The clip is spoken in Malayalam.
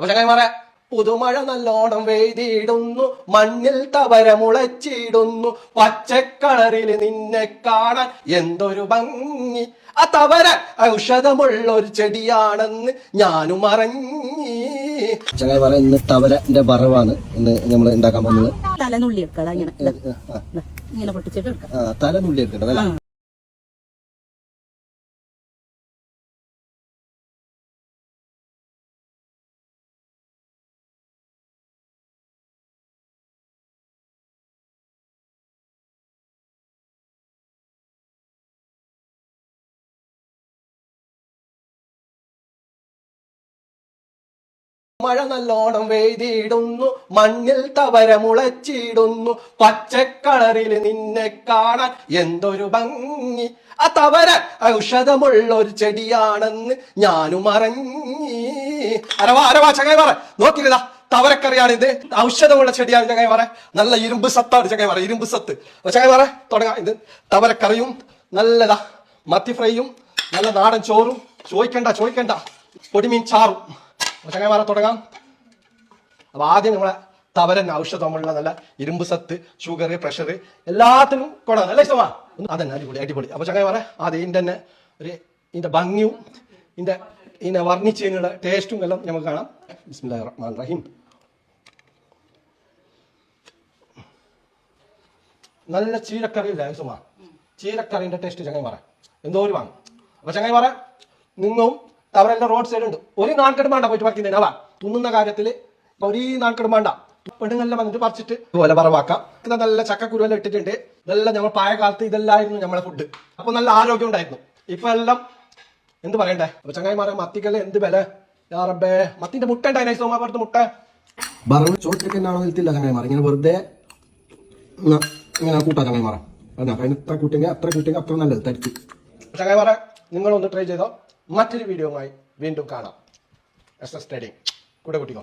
അപ്പൊ ചങ്ങായിമാരെ പുതുമഴ നല്ലോണം വെയ്തിടുന്നു മണ്ണിൽ തവര മുളച്ചിടുന്നു പച്ചക്കളറിൽ നിന്നെ കാണാൻ എന്തൊരു ഭംഗി. ആ തവര ഔഷധമുള്ള ഒരു ചെടിയാണെന്ന് ഞാനും അറിഞ്ഞി. പറയാം ഇന്ന് തവരന്റെ വറവാണ് ഇന്ന് നമ്മൾ ഉണ്ടാക്കാൻ പോകുന്നത്. തലനുള്ളി എടുക്കാം ഇങ്ങനെ. പൊട്ടിച്ചിട്ട് എടുക്കാം. മഴ നല്ലോണം വെയ്തിടുന്നു മണ്ണിൽ തവര മുളച്ചിടുന്നു. പച്ചക്കളറിൽ നിന്നെ കാണാൻ എന്തൊരു ഭംഗി. ആ തവര ഔഷധമുള്ള ഒരു ചെടിയാണെന്ന് ഞാനും അറിഞ്ഞി. അരവാ അരവാ ചങ്ങായി പറ നോക്കിരുതാ തവരക്കറിയാണ് ഇത്. ഔഷധമുള്ള ചെടിയാണ് ചങ്ങായി പറ നല്ല ഇരുമ്പ് സത്താണ് ചങ്ങായി പറ ഇരുമ്പ് സത്ത്. ചങ്ങായി പറ തുടങ്ങാം ഇത്. തവരക്കറിയും നല്ലതാ മത്തി ഫ്രൈയും നല്ല നാടൻ ചോറും. ചോദിക്കണ്ട ചോദിക്കണ്ട. പൊടിമീൻ ചാറും. അപ്പൊ ചങ്ങായിമാരെ തുടങ്ങാം. അപ്പൊ ആദ്യം നമ്മളെ തവരൻ ഔഷധമുള്ള നല്ല ഇരുമ്പ് സത്ത് ഷുഗർ പ്രഷർ എല്ലാത്തിനും കൊടുക്കാം നല്ല ഇഷ്ടമാ. അതന്നെ അടിപൊളി അടിപൊളി. അപ്പൊ ചങ്ങായിമാരെ ആദ്യം ഇതിന്റെ തന്നെ ഒരു ഇതിന്റെ ഭംഗിയും ഇതിന്റെ ഇതിനെ വർണിച്ച് കഴിഞ്ഞുള്ള ടേസ്റ്റും എല്ലാം നമുക്ക് കാണാം. റഹീം നല്ല ചീരക്കറി ഇല്ല സുമാ ചീരക്കറിന്റെ ടേസ്റ്റ് ചങ്ങായി പറ എന്തോ ഒരു വാങ്ങും അപ്പൊ ചങ്ങായി പറ നിന്നും തവരെല്ലാം റോഡ് സൈഡ് ഉണ്ട്. ഒരു നാൽക്കട് വേണ്ട പോയിട്ട് പറിക്കുന്നതിന് അവ തുന്നുന്ന കാര്യത്തിൽ ഒരു നാൽക്കട് വേണ്ട. പെണ്ണുങ്ങളെല്ലാം വന്നിട്ട് പറിച്ചിട്ട് ഇതുപോലെ പറവാക്കാം ഇത് നല്ല ചക്കക്കുരുവെല്ലാം ഇട്ടിട്ടുണ്ട്. ഇതെല്ലാം നമ്മൾ പഴയ കാലത്ത് ഇതെല്ലായിരുന്നു നമ്മളെ ഫുഡ് അപ്പൊ നല്ല ആരോഗ്യം ഉണ്ടായിരുന്നു. ഇപ്പൊ എല്ലാം എന്ത് പറയണ്ടേ? അപ്പൊ ചങ്ങായിമാരെ മത്തിക്കെല്ലാം എന്ത് വില? യാ റബ്ബേ മത്തിന്റെ മുട്ട ഉണ്ടായി സോമാ പുറത്ത് മുട്ട? ചോദിച്ചൊക്കെ എന്നാണോ നിൽത്തില്ല ചങ്ങായിമാർ. ഇങ്ങനെ വെറുതെ ഇങ്ങ ഇങ്ങനെ കൂട്ടാ ചങ്ങായിമാറ അതാ അതിന് എത്ര കൂട്ടിയെങ്കിൽ അത്ര കൂട്ടിയെങ്കിൽ അത്ര നല്ലത്. തരിച്ച് ചങ്ങായിമാറെ നിങ്ങളൊന്ന് ട്രൈ ചെയ്തോ? മറ്റൊരു വീഡിയോയുമായി വീണ്ടും കാണാം. എസ് എസ് ട്രേഡിംഗ് കൂടെ കൂട്ടിക്കോ.